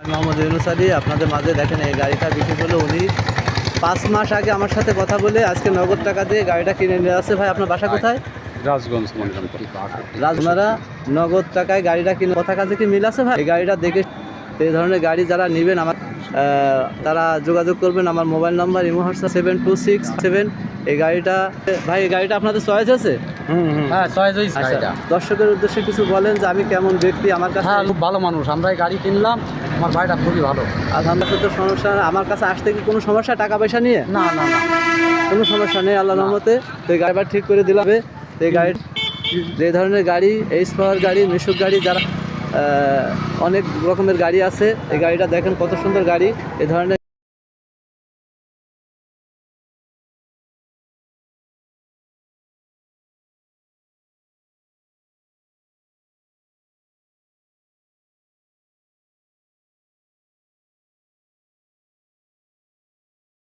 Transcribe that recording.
আমি মোহাম্মদ ইউনুস আলী আপনাদের মাঝে দেখেন এই গাড়িটা বিক্রি করল উনি। পাঁচ মাস আগে আমার সাথে কথা বলে আজকে নগদ টাকা দিয়ে গাড়িটা কিনে নিয়ে আসছে। ভাই আপনার বাসা কোথায়? রাজগঞ্জ রাজনারা নগদ টাকায় গাড়িটা কিনে কথা কাছে কি মিল আছে ভাই? এই গাড়িটা দেখে তো এই ধরনের গাড়ি যারা নেবেন আমার তারা যোগাযোগ করবেন। আমার mobile number imo WhatsApp seven two six seven এই গাড়িটা ভাই এই গাড়িটা আপনাদের চয়েস আছে? হুম হুম। হ্যাঁ চয়েস হয়েছে আচ্ছা দর্শকের উদ্দেশ্যে কিছু বলেন যে আমি কেমন ব্যক্তি আমার কাছে হ্যাঁ খুব ভালো মানুষ। আমরা এই গাড়ি কিনলাম আমার ভাইটা খুবই ভালো। আর আমার সাথে সমস্যা আমার কাছে আসতে কি কোনো সমস্যা টাকা পয়সা নিয়ে? না না না। কোনো সমস্যা নেই আল্লাহ রহমতে। তো এই গাড়িটা ঠিক করে দিলাম। এই গাড়ি যে ধরনের গাড়ি এইচ পাওয়ার গাড়ি মিশুক গাড়ি যারা অনেক রকমের গাড়ি আছে। এই গাড়িটা দেখেন কত সুন্দর গাড়ি। এ ধরনের